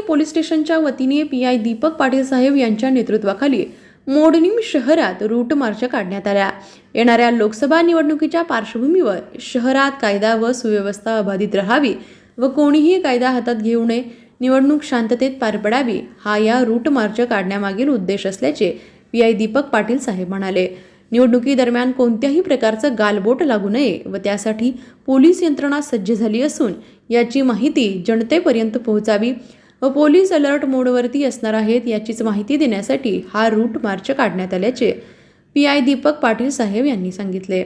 Police स्टेशनच्या वतीने P I Deepak Patil साहेब यांच्या नेतृत्वाखाली मोडणीम शहरात रूट मार्च काढण्यात आल्या येणाऱ्या लोकसभा निवडणुकीच्या पार्श्वभूमीवर शहरात कायदा व सुव्यवस्था अबाधित राहावी व कोणीही कायदा हातात घेऊ नये निवडणूक शांततेत पार पडावी हा या रूट मार्च काढण्यामागील उद्देश असल्याचे पी आय दीपक पाटील साहेब म्हणाले निवडणुकीदरम्यान कोणत्याही प्रकारचं गालबोट लागू नये व त्यासाठी पोलीस यंत्रणा सज्ज झाली असून याची माहिती जनतेपर्यंत पोहोचावी व पोलीस अलर्ट मोडवरती असणार आहेत याचीच माहिती देण्यासाठी हा रूट मार्च काढण्यात आल्याचे पी आय दीपक पाटील साहेब यांनी सांगितले.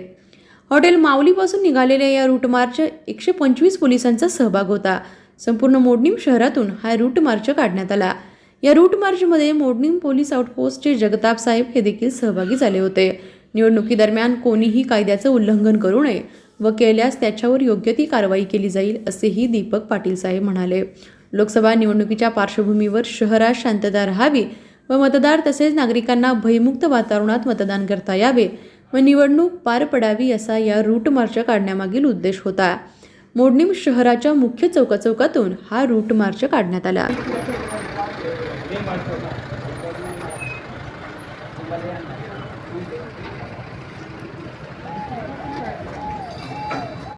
हॉटेल माऊलीपासून निघालेल्या या रूट मार्च एकशे पंचवीस पोलिसांचा सहभाग होता. संपूर्ण मोडणीम शहरातून हा रूट मार्च काढण्यात आला. या रूट मार्चमध्ये मोडणीम पोलीस आउटपोस्टचे जगताप साहेब हे देखील सहभागी झाले होते. निवडणुकीदरम्यान कोणीही कायद्याचं उल्लंघन करू नये व केल्यास त्याच्यावर योग्य ती कारवाई केली जाईल असेही दीपक पाटील साहेब म्हणाले. लोकसभा निवडणुकीच्या पार्श्वभूमीवर शहरात शांतता राहावी व मतदार तसेच नागरिकांना भयमुक्त वातावरणात मतदान करता यावे व निवडणूक पार पडावी असा या रूट मार्च काढण्यामागील उद्देश होता. मोडणीम शहराच्या मुख्य चौकाचौकातून हा रूट मार्च काढण्यात आला.